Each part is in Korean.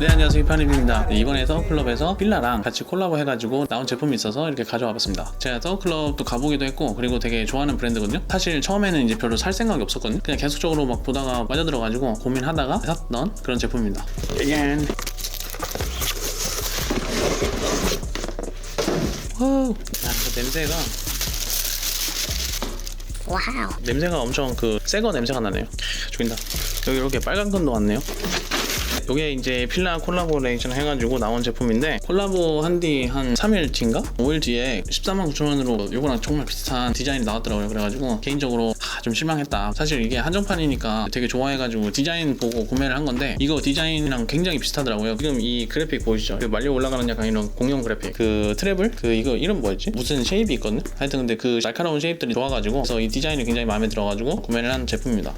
네 안녕하세요. 이파님입니다. 네, 이번에 서클럽에서 필라랑 같이 콜라보 해가지고 나온 제품이 있어서 이렇게 가져와 봤습니다. 제가 서클럽도 가보기도 했고 그리고 되게 좋아하는 브랜드거든요. 사실 처음에는 이제 별로 살 생각이 없었거든요. 그냥 계속적으로 막 보다가 빠져들어가지고 고민하다가 샀던 그런 제품입니다. 짠! 와우 야, 그 냄새가 와우. 냄새가 엄청 그 새거 냄새가 나네요. 캬, 죽인다. 여기 이렇게 빨간 건도 왔네요 이게 이제 필라 콜라보레이션 해가지고 나온 제품인데 콜라보 한 뒤 한 3일 뒤인가? 5일 뒤에 14만 9천 원으로 이거랑 정말 비슷한 디자인이 나왔더라고요 그래가지고 개인적으로 아, 좀 실망했다 사실 이게 한정판이니까 되게 좋아해가지고 디자인 보고 구매를 한 건데 이거 디자인이랑 굉장히 비슷하더라고요 지금 이 그래픽 보이시죠? 그 말려 올라가는 약간 이런 공룡 그래픽 그 트래블? 그 이거 이름 뭐였지? 무슨 쉐입이 있거든요? 하여튼 근데 그 날카로운 쉐입들이 좋아가지고 그래서 이 디자인이 굉장히 마음에 들어가지고 구매를 한 제품입니다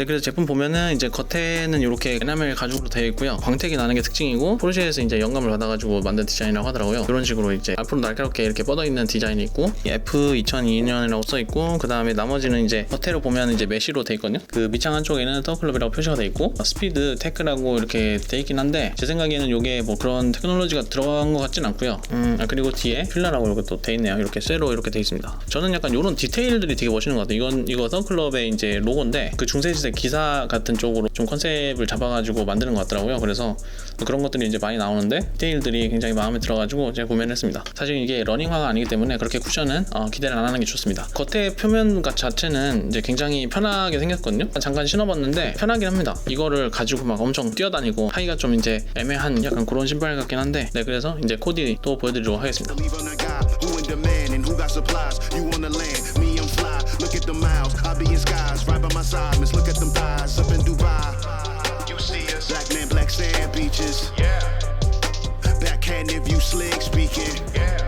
네, 그래서 제품 보면은 이제 겉에는 이렇게 에나멜 가죽으로 되어 있고요. 광택이 나는 게 특징이고 포르쉐에서 이제 영감을 받아가지고 만든 디자인이라고 하더라고요. 이런 식으로 이제 앞으로 날카롭게 이렇게 뻗어 있는 디자인이 있고 F 2002년이라고 써 있고 그 다음에 나머지는 이제 겉에로 보면 이제 메쉬로 되어 있거든요. 그 밑창 한쪽에는 더클럽이라고 표시가 되어 있고 스피드 테크라고 이렇게 되어 있긴 한데 제 생각에는 이게 뭐 그런 테크놀로지가 들어간 것 같진 않고요. 음, 아, 그리고 뒤에 필라라고 이렇게 또 되어 있네요. 이렇게 쇠로 이렇게 되어 있습니다. 저는 약간 이런 디테일들이 되게 멋있는 것 같아요. 이건 이거 더클럽의 이제 로고인데 그 중세시대 기사 같은 쪽으로 좀 컨셉을 잡아가지고 만드는 것 같더라고요. 그래서 그런 것들이 이제 많이 나오는데 디테일들이 굉장히 마음에 들어가지고 제가 구매를 했습니다. 사실 이게 러닝화가 아니기 때문에 그렇게 쿠션은 어, 기대를 안 하는 게 좋습니다. 겉에 표면 가- 자체는 이제 굉장히 편하게 생겼거든요. 잠깐 신어봤는데 편하긴 합니다. 이거를 가지고 막 엄청 뛰어다니고 하기가 좀 이제 애매한 약간 그런 신발 같긴 한데 네 그래서 이제 코디 또 보여드리도록 하겠습니다. Believe on a guy who in demand and who got supplies. You on the land, me I'm fly. Look at the miles, I'll be in skies. Right by my side, miss. Look at them thighs up in Dubai. You see us, black man, black sand beaches. Yeah. Backhand if you slick speaking. Yeah.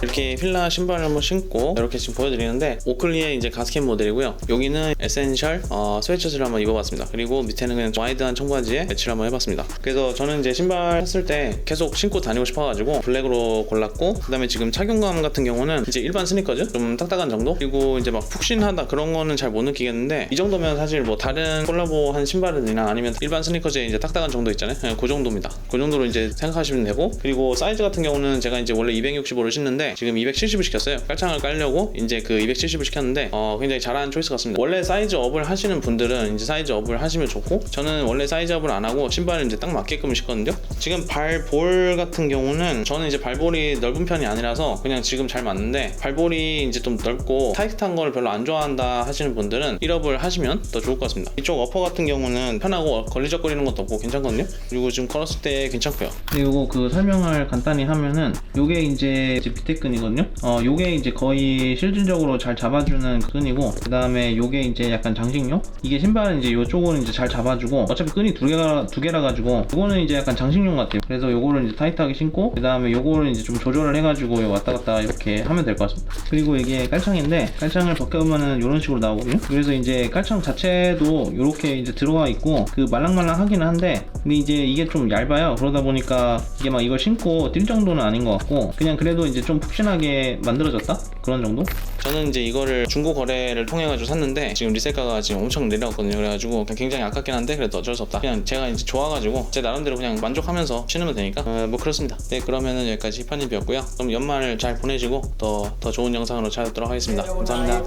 이렇게 필라 신발을 한번 신고 이렇게 지금 보여드리는데 오클리의 이제 가스켓 모델이고요. 여기는 에센셜 어, 스웨트셔츠를 한번 입어봤습니다. 그리고 밑에는 그냥 와이드한 청바지에 매치를 한번 해봤습니다. 그래서 저는 이제 신발 샀을 때 계속 신고 다니고 싶어가지고 블랙으로 골랐고 그다음에 지금 착용감 같은 경우는 이제 일반 스니커즈 좀 딱딱한 정도 그리고 이제 막 푹신하다 그런 거는 잘 못 느끼겠는데 이 정도면 사실 뭐 다른 콜라보 한 신발이나 아니면 일반 스니커즈에 이제 딱딱한 정도 있잖아요. 네, 그 정도입니다. 그 정도로 이제 생각하시면 되고 그리고 사이즈 같은 경우는 제가 이제 원래 265를 신는데 지금 270을 시켰어요. 깔창을 깔려고 이제 그 270을 시켰는데 어, 굉장히 잘한 초이스 같습니다. 원래 사이즈 업을 하시는 분들은 이제 사이즈 업을 하시면 좋고 저는 원래 사이즈 업을 안 하고 신발을 이제 딱 맞게끔 신거든요. 지금 발볼 같은 경우는 저는 이제 발볼이 넓은 편이 아니라서 그냥 지금 잘 맞는데 발볼이 이제 좀 넓고 타이트한 걸 별로 안 좋아한다 하시는 분들은 1업을 하시면 더 좋을 것 같습니다. 이쪽 어퍼 같은 경우는 편하고 걸리적거리는 것도 없고 괜찮거든요. 그리고 지금 걸었을 때 괜찮고요. 그리고 그 설명을 간단히 하면은 요게 이제 밑에 끈이거든요. 어, 요게 이제 거의 실질적으로 잘 잡아주는 끈이고 그 다음에 요게 이제 약간 장식용. 이게 신발은 이제 요쪽은 이제 잘 잡아주고 어차피 끈이 두 개가 두 개라 가지고 요거는 이제 약간 장식용 같아요. 그래서 요거를 이제 타이트하게 신고 그 다음에 요거를 이제 좀 조절을 해가지고 요 왔다 갔다 이렇게 하면 될 것 같습니다. 그리고 이게 깔창인데 깔창을 벗겨보면은 이런 식으로 나오거든요. 그래서 이제 깔창 자체도 이렇게 이제 들어가 있고 그 말랑말랑 하기는 한데 근데 이제 이게 좀 얇아요. 그러다 보니까 이게 막 이걸 신고 뛸 정도는 아닌 것 같고 그냥 그래도 이제 좀 푹신하게 만들어졌다? 그런 정도? 저는 이제 이거를 중고 거래를 통해 가지고 샀는데 지금 리셀가가 지금 엄청 내려왔거든요. 그래가지고 그냥 굉장히 아깝긴 한데 그래도 어쩔 수 없다. 그냥 제가 이제 좋아가지고 제 나름대로 그냥 만족하면서 신으면 되니까 어, 뭐 그렇습니다. 네 그러면은 여기까지 힙한입이었고요. 그럼 연말을 잘 보내시고 더 더 좋은 영상으로 찾아뵙도록 하겠습니다. 감사합니다.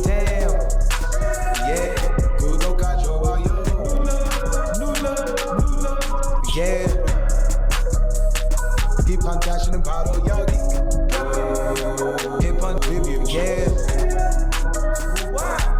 Hip hop tribute, yeah. Wow.